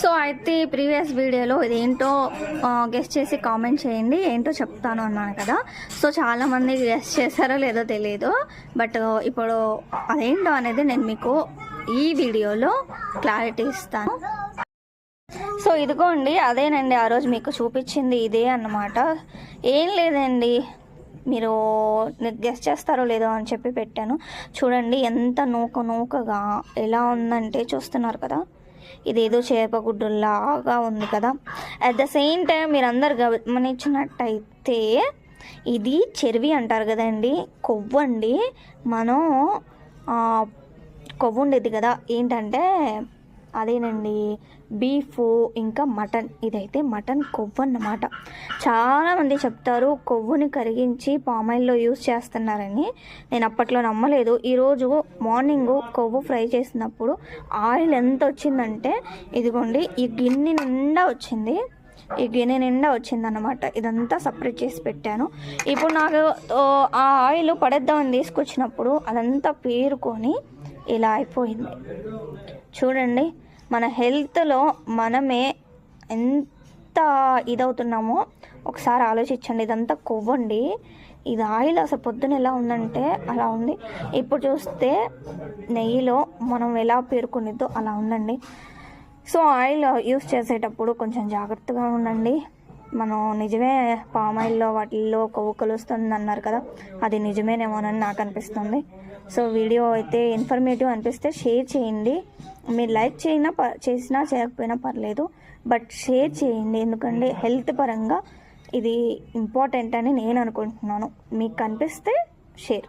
So అయితే previous వీడియోలో ఇదేంటో గెస్ట్ చేసి కామెంట్ చేయండి. ఏంటో చెప్తాను అన్నాను కదా. సో చాలామంది గెస్ట్ చేశారో లేదో తెలియదు బట్ ఇప్పుడు అదేంటో అనేది నేను మీకు ఈ వీడియోలో క్లారిటీ ఇస్తాను. సో ఇదిగోండి అదేనండి ఆ రోజు మీకు చూపించింది ఇదే అన్నమాట. ఏం లేదండి మీరు గెస్ట్ చేస్తారో లేదో అని చెప్పి పెట్టాను. చూడండి ఎంత నూక నూకగా ఎలా ఉందంటే చూస్తున్నారు కదా. ఇదేదో చేపగుడ్డులాగా ఉంది కదా. అట్ ద సేమ్ టైం మీరు అందరు గమనించినట్టయితే ఇది చెరివి అంటారు కదండి. కొవ్వు అండి మనం కొవ్వు ఉండేది కదా. ఏంటంటే అదేనండి బీఫ్ ఇంకా మటన్ ఇదైతే మటన్ కొవ్వు అన్నమాట చాలామంది చెప్తారు కొవ్వుని కరిగించి పామాయిల్లో యూస్ చేస్తున్నారని. నేను అప్పట్లో నమ్మలేదు. ఈరోజు మార్నింగ్ కొవ్వు ఫ్రై చేసినప్పుడు ఆయిల్ ఎంత వచ్చిందంటే ఇదిగోండి ఈ గిన్నె నిండా వచ్చింది. ఈ గిన్నె నిండా వచ్చిందనమాట ఇదంతా సపరేట్ చేసి పెట్టాను. ఇప్పుడు నాకు ఆ ఆయిల్ పడేద్దామని తీసుకొచ్చినప్పుడు అదంతా పేరుకొని ఇలా అయిపోయింది. చూడండి మన హెల్త్లో మనమే ఎంత ఇదవుతున్నామో ఒకసారి ఆలోచించండి. ఇదంతా కొవ్వండి. ఇది ఆయిల్ అసలు పొద్దున ఎలా ఉందంటే అలా ఉంది. ఇప్పుడు చూస్తే నెయ్యిలో మనం ఎలా పేర్కొనిద్దో అలా ఉందండి. సో ఆయిల్ యూస్ చేసేటప్పుడు కొంచెం జాగ్రత్తగా ఉండండి. మనం నిజమే పామ్ ఆయిల్లో వాటిల్లో కొవ్వు కలుస్తుంది అన్నారు కదా అది నిజమేనేమోనని నాకు అనిపిస్తుంది. సో వీడియో అయితే ఇన్ఫర్మేటివ్ అనిపిస్తే షేర్ చేయండి. మీరు లైక్ చేయినా ప చేసినా చేయకపోయినా పర్లేదు బట్ షేర్ చేయండి. ఎందుకంటే హెల్త్ పరంగా ఇది ఇంపార్టెంట్ అని నేను అనుకుంటున్నాను. మీకు కనిపిస్తే షేర్.